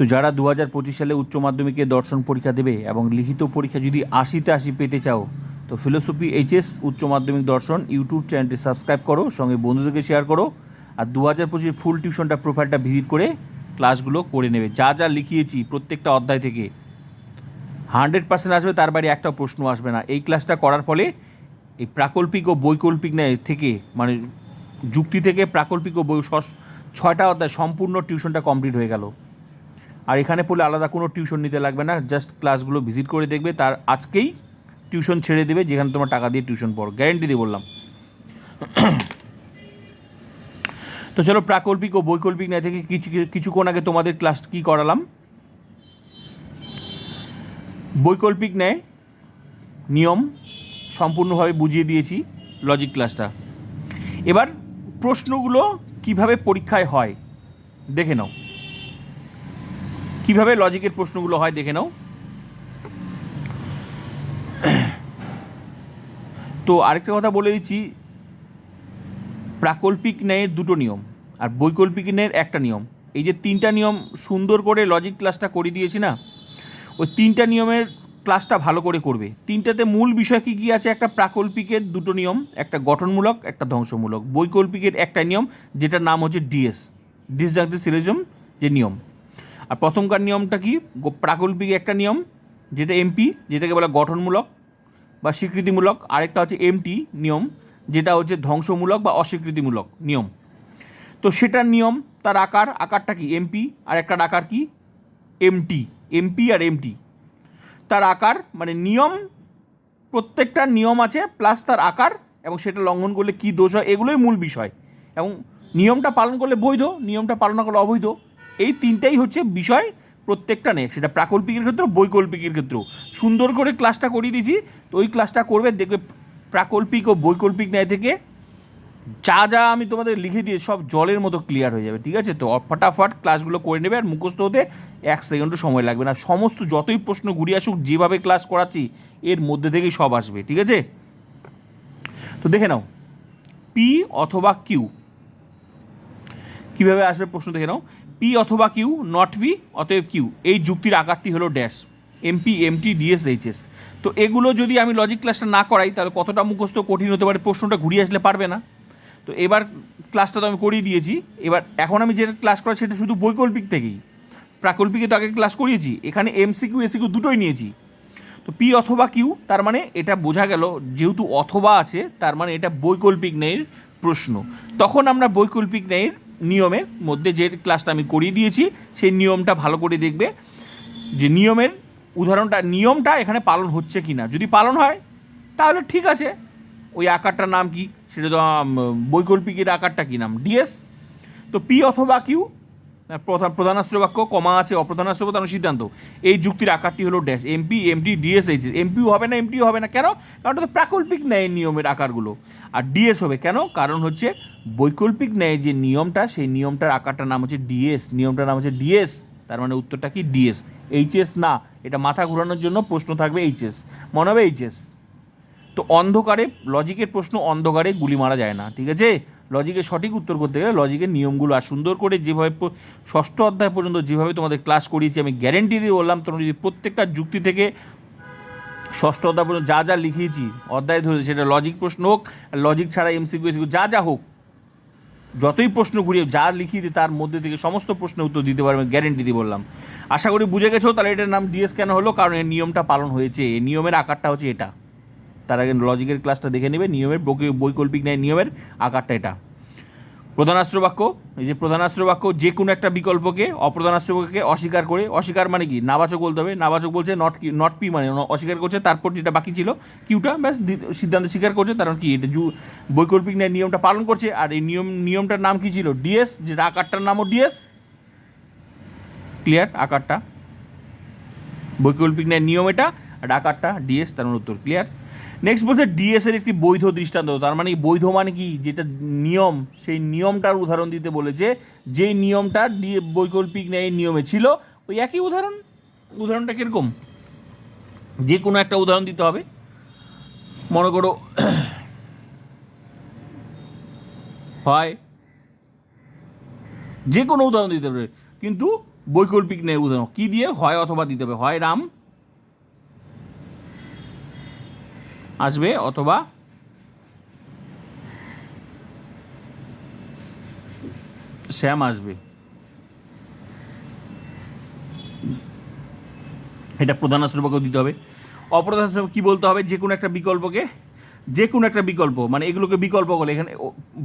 তো যারা দু হাজার পঁচিশ সালে উচ্চ মাধ্যমিকে দর্শন পরীক্ষা দেবে এবং লিখিত পরীক্ষা যদি আশিতে আশি পেতে চাও, তো ফিলোসফি এইচএস উচ্চ মাধ্যমিক দর্শন ইউটিউব চ্যানেলটি সাবস্ক্রাইব করো, সঙ্গে বন্ধুদেরকে শেয়ার করো আর দু হাজার পঁচিশ ফুল টিউশনটা প্রোফাইলটা ভিজিট করে ক্লাসগুলো করে নেবে। যা যা লিখিয়েছি প্রত্যেকটা অধ্যায় থেকে, হান্ড্রেড পার্সেন্ট আসবে, তার বাইরে একটা প্রশ্ন আসবে না। এই ক্লাসটা করার ফলে এই প্রাকল্পিক ও বৈকল্পিক নেয় থেকে মানে যুক্তি থেকে প্রাকল্পিক ও বই ছয়টা অধ্যায় সম্পূর্ণ টিউশনটা কমপ্লিট হয়ে গেল। আর এখানে পড়লে আলাদা কোনো টিউশন নিতে লাগবে না জাস্ট ক্লাসগুলো ভিজিট করে দেখবে, তার আজকেই টিউশন ছেড়ে দেবে, যেখানে তোমার টাকা দিয়ে টিউশন পড়ো গ্যারেন্টি দিয়ে বললাম। তো চলো প্রাকল্পিক ও বৈকল্পিক ন্যায় থেকে কিছু, কিছুক্ষণ আগে তোমাদের ক্লাস কি করালাম? বৈকল্পিক ন্যায় নিয়ম সম্পূর্ণভাবে বুঝিয়ে দিয়েছি লজিক ক্লাসটা এবার প্রশ্নগুলো কীভাবে পরীক্ষায় হয়, দেখে নাও। কীভাবে লজিকের প্রশ্নগুলো হয় দেখে নাও। তো আরেকটা কথা বলে দিচ্ছি, প্রাকল্পিক ন্যায়ের দুটো নিয়ম আর বৈকল্পিক ন্যায়ের একটা নিয়ম। এই যে তিনটা নিয়ম সুন্দর করে লজিক ক্লাসটা করে দিয়েছি না, ওই তিনটা নিয়মের ক্লাসটা ভালো করে করবে। তিনটাতে মূল বিষয় কী কী আছে? একটা প্রাকল্পিকের দুটো নিয়ম, একটা গঠনমূলক, একটা ধ্বংসমূলক। বৈকল্পিকের একটা নিয়ম, যেটার নাম হচ্ছে ডিএস, ডিসজাংটিভ সিলিজম যে নিয়ম। আর প্রথমকার নিয়মটা কি? প্রাকল্পিক একটা নিয়ম, যেটা এমপি যেটাকে বলা গঠনমূলক বা স্বীকৃতিমূলক। আরেকটা হচ্ছে এমটি নিয়ম, যেটা হচ্ছে ধ্বংসমূলক বা অস্বীকৃতিমূলক নিয়ম। তো সেটার নিয়ম, তার আকার, আকারটা কি? এমপি আর একটা আকার কি? এমটি এমপি আর এমটি তার আকার মানে নিয়ম, প্রত্যেকটা নিয়ম আছে, প্লাস তার আকার, এবং সেটা লঙ্ঘন করলে কী দোষ হয়? এগুলোই মূল বিষয়। এবং নিয়মটা পালন করলে বৈধ, নিয়মটা পালন করলে অবৈধ। এই তিনটাই হচ্ছে বিষয় প্রত্যেকটা নেই সেটা প্রাকল্পিকের ক্ষেত্রেও বৈকল্পিকের ক্ষেত্রেও সুন্দর করে ক্লাসটা করিয়ে দিয়েছি। তো ওই ক্লাসটা করবে, দেখবে প্রাকল্পিক ও বৈকল্পিক ন্যায় থেকে যা যা আমি তোমাদের লিখে দিয়ে সব জলের মতো ক্লিয়ার হয়ে যাবে, ঠিক আছে? তো ফটাফট ক্লাসগুলো করে নেবে আর মুখস্থ হতে এক সেকেন্ডও সময় লাগবে না। সমস্ত যতই প্রশ্ন ঘুরিয়ে আসুক, যেভাবে ক্লাস করাচ্ছি, এর মধ্যে থেকেই সব আসবে, ঠিক আছে? তো দেখে নাও পি অথবা কিউ কীভাবে আসবে প্রশ্ন দেখে নাও। পি অথবা কিউ নট পি অতএব কিউ এই যুক্তির আকারটি হলো dash MP MT DS HS তো এগুলো যদি আমি লজিক ক্লাসটা না করাই, তাহলে কতটা মুখস্থ কঠিন হতে পারে প্রশ্নটা ঘুরিয়ে আসলে পারবে না। তো এবার ক্লাসটা তো আমি করিয়ে দিয়েছি। এবার এখন আমি যেটা ক্লাস করা সেটা শুধু বৈকল্পিক থেকেই। প্রাকল্পিকে তো আগে ক্লাস করিয়েছি। এখানে এমসিকিউ এসিকিউ দুটোই নিয়েছি। তো পি অথবা কিউ তার মানে এটা বোঝা গেল, যেহেতু অথবা আছে, তার মানে এটা বৈকল্পিক ন্যায়ের প্রশ্ন। তখন আমরা বৈকল্পিক ন্যায়ের নিয়মের মধ্যে যে ক্লাসটা আমি করিয়ে দিয়েছি, সেই নিয়মটা ভালো করে দেখবে যে নিয়মের উদাহরণটা, নিয়মটা এখানে পালন হচ্ছে কি না যদি পালন হয়, তাহলে ঠিক আছে। ওই আকারটার নাম কি? সেটা তো বৈকল্পিকের আকারটা কি নাম? ডিএস। তো পি অথবা কিউ প্রধান প্রধানাস্ত্র বাক্য কমা আছে অপ্রধানাস্ত্র প্রধান সিদ্ধান্ত এই যুক্তির আকারটি হলো dash. MP MT DS, H MPO হবে না এমটিও হবে না। কেন? কারণ ওটা তো প্রাকল্পিক ন্যায় নিয়মের আকারগুলো। আর ডিএস হবে। কেন? কারণ হচ্ছে বৈকল্পিক ন্যায় যে নিয়মটা, সেই নিয়মটার আকারটার নাম হচ্ছে ডিএস নিয়মটার নাম হচ্ছে ডিএস তার মানে উত্তরটা কি? ডিএস এইচএস না। এটা মাথা ঘোরানোর জন্য প্রশ্ন থাকবে এইচএস মনে হবে এইচএস তো অন্ধকারে লজিকের প্রশ্ন, অন্ধকারে গুলি মারা যায় না, ঠিক আছে? লজিকের সঠিক উত্তর করতে গেলে লজিকের নিয়মগুলো আর সুন্দর করে যেভাবে ষষ্ঠ অধ্যায় পর্যন্ত যেভাবে তোমাদের ক্লাস করিয়েছি, আমি গ্যারেন্টি দিয়ে বললাম, তোমরা যদি প্রত্যেকটা যুক্তি থেকে ষষ্ঠ অধ্যায় পর্যন্ত যা যা লিখিয়েছি, অধ্যায় ধরে সেটা লজিক প্রশ্ন হোক লজিক ছাড়া এমসিকিউ যা যা হোক, যতই প্রশ্ন ঘুরিয়ে যা লিখিয়ে দিই তার মধ্যে থেকে সমস্ত প্রশ্নের উত্তর দিতে পারবে গ্যারেন্টি দিয়ে বললাম। আশা করি বুঝে গেছো, তাহলে এটার নাম ডিএস কেন হলো? কারণ এর নিয়মটা পালন হয়েছে। এই নিয়মের আকারটা হচ্ছে এটা। তার আগে লজিকের ক্লাসটা দেখে নেবে, নিয়মের বৈক- বৈকল্পিক ন্যায় নিয়মের আকারটা এটা। প্রধানাস্ত্র বাক্য এই যে প্রধানাস্ত্র বাক্য যে কোনো একটা বিকল্পকে অপ্রধানাস্ত্র বাক্যকে অস্বীকার করে, অস্বীকার মানে কি? নাবাচক বলতে হবে, নাবাচক বলছে নট কি নট পি মানে অস্বীকার করছে, তারপর যেটা বাকি ছিল, কিউটা, ব্যাস সিদ্ধান্ত স্বীকার করছে, কারণ কি, এটা বৈকল্পিক ন্যায় নিয়মটা পালন করছে, আর এই নিয়ম, নিয়মটার নাম কি ছিল? ডিএস যেটা আকারটার নামও ডিএস? ক্লিয়ার? আকারটা? বৈকল্পিক ন্যায় নিয়ম এটা, আর আকারটা ডিএস, তার মানে উত্তর, ক্লিয়ার? নেক্সট বলছে ডিএস এর একটি বৈধ দৃষ্টান্ত। তার মানে বৈধ মানে কি? যেটা নিয়ম, সেই নিয়মটার উদাহরণ দিতে বলেছে। যেই নিয়মটা বৈকল্পিক ন্যায়ের নিয়মে ছিল, ওই একই উদাহরণ। উদাহরণটা কীরকম? যে কোনো একটা উদাহরণ দিতে হবে। মনে করো, হয় যে কোনো উদাহরণ দিতে পারে। কিন্তু বৈকল্পিক নেই উদাহরণ। কি দিয়ে? হয় অথবা দিতে হবে। হয় রাম আসবে অথবা শ্যাম আসবে। এটা প্রধান আশ্রয়কে দিতে হবে। অপ্রধান আশ্রয় কী বলতে হবে? যে কোনো একটা বিকল্পকে, যে কোনো একটা বিকল্প মানে এগুলোকে বিকল্প বলে, এখানে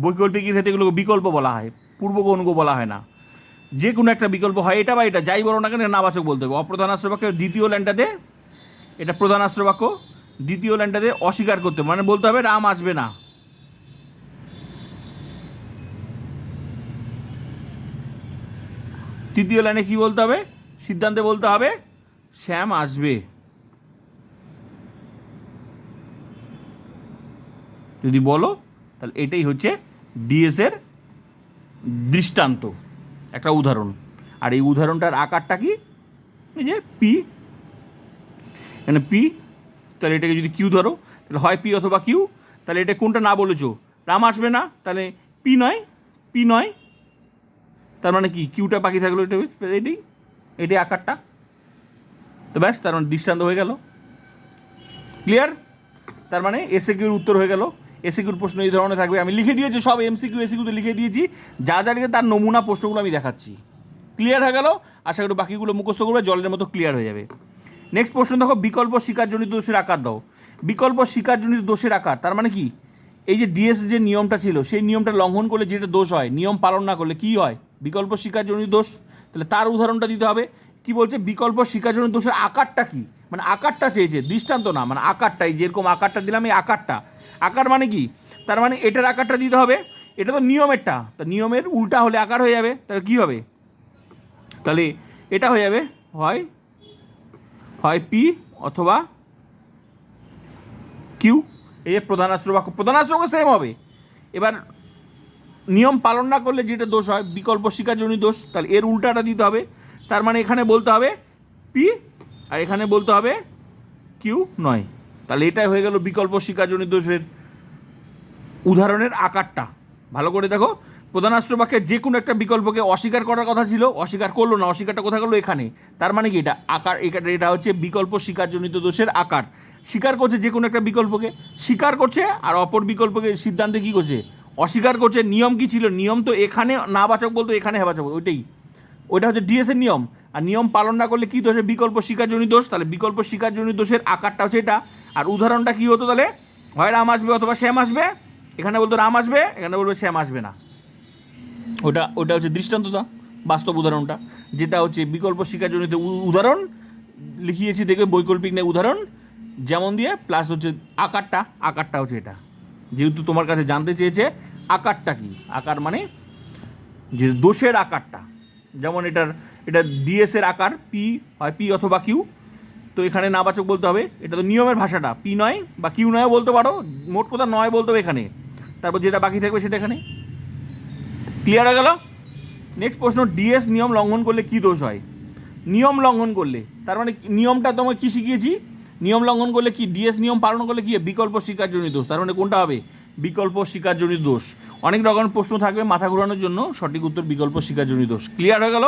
বৈকল্পিকের ক্ষেত্রে এগুলোকে বিকল্প বলা হয়, পূর্বগণক বলা হয় না। যে কোনো একটা বিকল্প হয়, এটা বা এটা, যাই বলো না কেন নাবাচক বলতে হবে। অপ্রধান আশ্রবাক্য দ্বিতীয় লাইনটাতে এটা প্রধান আশ্রবাক্য দ্বিতীয় লাইনটাতে অস্বীকার করতে। মানে বলতে হবে রাম আসবে না। তৃতীয় লাইনে কি বলতে হবে? সিদ্ধান্তে বলতে হবে শ্যাম আসবে। যদি বলো, তাহলে এটাই হচ্ছে ডিএস এর দৃষ্টান্ত। একটা উদাহরণ। আর এই উদাহরণটার আকারটা কি? এই যে পি। মানে পি তাহলে এটাকে যদি কিউ ধরো, তাহলে হয় পি অথবা কিউ তাহলে এটা কোনটা না বলেছ? রাম আসবে না, তাহলে পি নয় পি নয়, তার মানে কি? কিউটা বাকি থাকল এটা এটাই এটাই আকারটা। তো ব্যাস, তার মানে দৃষ্টান্ত হয়ে গেল। ক্লিয়ার তার মানে এসে কিউর উত্তর হয়ে গেল। এসে কিউর প্রশ্ন এই ধরনের থাকবে। আমি লিখে দিয়েছি, সব এমসিকিউ এসিকিউতে লিখে দিয়েছি। যা যা লিখে তার নমুনা প্রশ্নগুলো আমি দেখাচ্ছি। ক্লিয়ার হয়ে গেল? আশা করি বাকিগুলো মুখস্থ করবে, জলের মতো ক্লিয়ার হয়ে যাবে। নেক্সট প্রশ্ন দেখো, বিকল্প শিকারজনিত দোষের আকার দাও। বিকল্প শিকারজনিত দোষের আকার, তার মানে কি? এই যে ডিএস যে নিয়মটা ছিল, সেই নিয়মটা লঙ্ঘন করলে যেটা দোষ হয়, নিয়ম পালন না করলে কি হয়? বিকল্প শিকারজনিত দোষ? তাহলে তার উদাহরণটা দিতে হবে। কি বলছে? বিকল্প শিকারজনিত দোষের আকারটা কি? মানে আকারটা চেয়েছে, দৃষ্টান্ত না মানে আকারটাই যেরকম আকারটা দিলাম, এই আকারটা। আকার মানে কি? তার মানে এটার আকারটা দিতে হবে, এটা তো নিয়মেরটা। তা নিয়মের উল্টা হলে আকার হয়ে যাবে, তাহলে কী হবে? তাহলে এটা হয়ে যাবে, হয় হয় পি অথবা কিউ এই যে প্রধান আশ্রবাক্য প্রধান আশ্রবাক্য সেম হবে। এবার নিয়ম পালন না করলে যেটা দোষ হয়, বিকল্প শিকারজনিত দোষ, তাহলে এর উল্টাটা দিতে হবে। তার মানে এখানে বলতে হবে পি, আর এখানে বলতে হবে কিউ নয়। তাহলে এটাই হয়ে গেল বিকল্প শিকারজনিত দোষের উদাহরণের আকারটা। ভালো করে দেখো। প্রধান আশ্রবাক্যে যে কোনো একটা বিকল্পকে অস্বীকার করার কথা ছিল, অস্বীকার করল না, অস্বীকারটা কোথায় করল এখানে? তার মানে কি এটা? আকার, এটা হচ্ছে বিকল্প স্বীকারজনিত দোষের আকার। স্বীকার করছে যে কোনো একটা বিকল্পকে। স্বীকার করছে আর অপর বিকল্পকে সিদ্ধান্তে কী করছে? অস্বীকার করছে, নিয়ম কি ছিল? নিয়ম তো এখানে না বাচক বলতো, এখানে হ্যাঁ ওইটাই। ওইটা হচ্ছে ডিএস এর নিয়ম। আর নিয়ম পালন না করলে কী দোষে? বিকল্প শিকারজনিত দোষ। তাহলে বিকল্প শিকারজনিত দোষের আকারটা হচ্ছে এটা। আর উদাহরণটা কী হতো তাহলে? হয় রাম আসবে অথবা শ্যাম আসবে। এখানে বলতো রাম আসবে, এখানে বলবে শ্যাম আসবে না। ওটা ওটা হচ্ছে দৃষ্টান্ততা, বাস্তব উদাহরণটা, যেটা হচ্ছে বিকল্প শিকারজনিত উ- উদাহরণ, লিখিয়েছি দেখে বৈকল্পিক নেই উদাহরণ, যেমন দিয়ে প্লাস হচ্ছে আকারটা আকারটা হচ্ছে এটা। যেহেতু তোমার কাছে জানতে চেয়েছে, আকারটা কি? আকার মানে যে দোষের আকারটা। যেমন এটার, এটা ডিএস এর আকার পি হয় পি অথবা কিউ তো এখানে নাবাচক বলতে হবে, এটা তো নিয়মের ভাষাটা পি নয় বা কিউ নয় বলতে পারো, মোট কথা নয় বলতে হবে এখানে। তারপর যেটা বাকি থাকবে সেটা এখানে। ক্লিয়ার হয়ে গেল? নেক্সট প্রশ্ন ডিএস নিয়ম লঙ্ঘন করলে কি দোষ হয়? নিয়ম লঙ্ঘন করলে, তার মানে নিয়মটা তোমায় কী শিখিয়েছি? নিয়ম লঙ্ঘন করলে কি ডিএস নিয়ম পালন করলে কি, বিকল্প শিকারজনিত দোষ? তার মানে কোনটা হবে? বিকল্প শিকারজনিত দোষ। অনেক রকমের প্রশ্ন থাকবে মাথা ঘোরানোর জন্য, সঠিক উত্তর বিকল্প শিকারজনিত দোষ। ক্লিয়ার হয়ে গেল?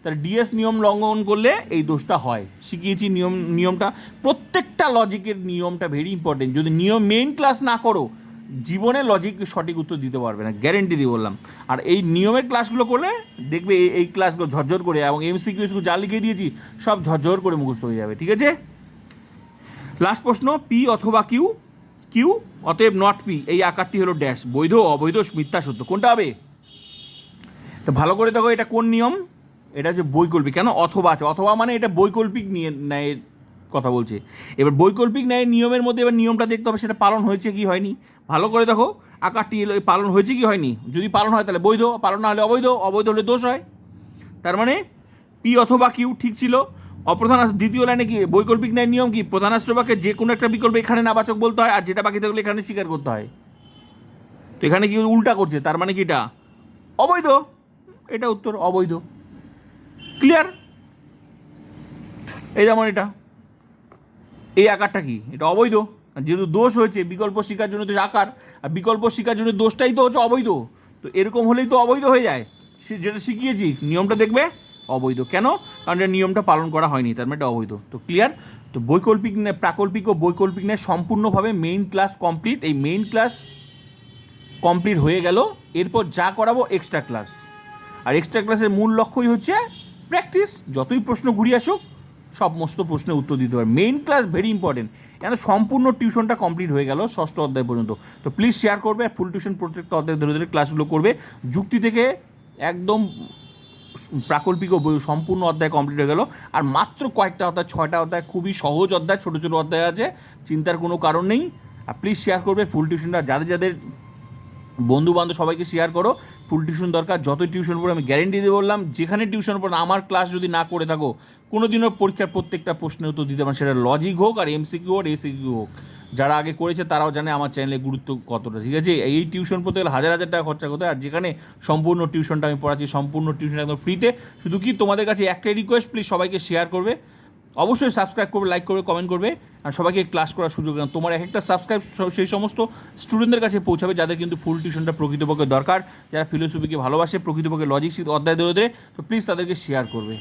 তাহলে ডিএস নিয়ম লঙ্ঘন করলে এই দোষটা হয়। শিখিয়েছি নিয়ম, নিয়মটা। প্রত্যেকটা লজিকের নিয়মটা ভেরি ইম্পর্টেন্ট যদি নিয়ম মেইন ক্লাস না করো জীবনে লজিক সঠিক উত্তর দিতে পারবে না গ্যারেন্টি দিয়ে বললাম। আর এই নিয়মের ক্লাসগুলো করলে দেখবে এই এই ক্লাসগুলো ঝরঝর করে এবং এমসিকিউসগুলো যা লিখে দিয়েছি, সব ঝরঝর করে মুখস্থ হয়ে যাবে, ঠিক আছে? লাস্ট প্রশ্ন পি অথবা কিউ কিউ অতএব নট পি এই আকারটি হলো ড্যাশ বৈধ অবৈধ, মিথ্যা, সত্য, কোনটা হবে? তো ভালো করে দেখো এটা কোন নিয়ম? এটা হচ্ছে বৈকল্পিক, কেন? অথবা আছে, অথবা মানে এটা বৈকল্পিক নিয়ে, ন্যায়ের কথা বলছে। এবার বৈকল্পিক ন্যায়ের নিয়মের মধ্যে এবার নিয়মটা দেখতে হবে, সেটা পালন হয়েছে কি হয়নি? ভালো করে দেখো, আকারটি পালন হয়েছে কি হয়নি? যদি পালন হয় তাহলে বৈধ, পালন না হলে অবৈধ অবৈধ হলে দোষ হয়। তার মানে পি অথবা কিউ ঠিক ছিল। অপ্রধান দ্বিতীয় লাইনে কি, বৈকল্পিক ন্যায়ের নিয়ম কি? প্রধান আশ্রবাকে যে কোনো একটা বিকল্প এখানে নাবাচক বলতে হয়, আর যেটা বাকি থাকলে এখানে স্বীকার করতে হয়। তো এখানে কি উল্টা করছে? তার মানে কি এটা? অবৈধ। এটা উত্তর অবৈধ। ক্লিয়ার এই যেমন এটা। এই আকারটা কি? এটা অবৈধ। যেহেতু দোষ হয়েছে, বিকল্প শিকার জন্য তো আকার আর বিকল্প শিকার জন্য দোষটাই তো হচ্ছে অবৈধ। তো এরকম হলেই তো অবৈধ হয়ে যায়। সে যেটা শিখিয়েছি, নিয়মটা দেখবে, অবৈধ। কেন? কারণ এটা নিয়মটা পালন করা হয়নি, তার মানে এটা অবৈধ। তো ক্লিয়ার তো বৈকল্পিক নেয় প্রাকল্পিক ও বৈকল্পিক নেয় সম্পূর্ণভাবে মেইন ক্লাস কমপ্লিট এই মেইন ক্লাস কমপ্লিট হয়ে গেল। এরপর যা করাবো এক্সট্রা ক্লাস আর এক্সট্রা ক্লাসের মূল লক্ষ্যই হচ্ছে প্র্যাকটিস যতই প্রশ্ন ঘুরিয়ে আসুক সমস্ত প্রশ্নের উত্তর দিতে পারে। মেইন ক্লাস ভেরি ইম্পর্টেন্ট কেন সম্পূর্ণ টিউশনটা কমপ্লিট হয়ে গেল ষষ্ঠ অধ্যায় পর্যন্ত। তো প্লিজ শেয়ার করবে ফুল টিউশন প্রত্যেকটা অধ্যায় ধরে ধরে ক্লাসগুলো করবে। যুক্তি থেকে একদম প্রাকল্পিক বই- সম্পূর্ণ অধ্যায় কমপ্লিট হয়ে গেল। আর মাত্র কয়েকটা অধ্যায়, ছয়টা অধ্যায় খুবই সহজ অধ্যায়, ছোটো ছোটো অধ্যায় আছে, চিন্তার কোনো কারণ নেই। আর প্লিজ শেয়ার করবে ফুল টিউশনটা যাদের যাদের বন্ধু বান্ধব সবাইকে শেয়ার করো। ফুল টিউশন দরকার, যতই টিউশন পড়ে আমি গ্যারেন্টি দিয়ে বললাম, যেখানে টিউশন পড়ে আমার ক্লাস যদি না করে থাকো কোনো দিনও পরীক্ষার প্রত্যেকটা প্রশ্নের উত্তর দিতে পারেন সেটা লজিক হোক আর এমসিকিউ হোক এসিকিউ হোক। যারা আগে করেছে, তারাও জানে আমার চ্যানেলে গুরুত্ব কতটা। ঠিক আছে? এই টিউশন পড়তে গেলে হাজার হাজার টাকা খরচা করতে আর যেখানে সম্পূর্ণ টিউশনটা আমি পড়াচ্ছি, সম্পূর্ণ টিউশন একদম ফ্রিতে শুধু কি তোমাদের কাছে একটাই রিকোয়েস্ট প্লিজ সবাইকে শেয়ার করবে। অবশ্যই সাবস্ক্রাইব করবে লাইক করবে কমেন্ট করবে, আর সবাইকে ক্লাস করার সুযোগ দেন তোমার এক একটা সাবস্ক্রাইব সেই সমস্ত স্টুডেন্টদের কাছে পৌঁছাবে, যাদের কিন্তু ফুল টিউশনটা প্রকৃতপক্ষে দরকার। যারা ফিলোসফিকে ভালোবাসে, প্রকৃতপক্ষে লজিক অধ্যায় ধরে তো প্লিজ তাদেরকে শেয়ার করবে।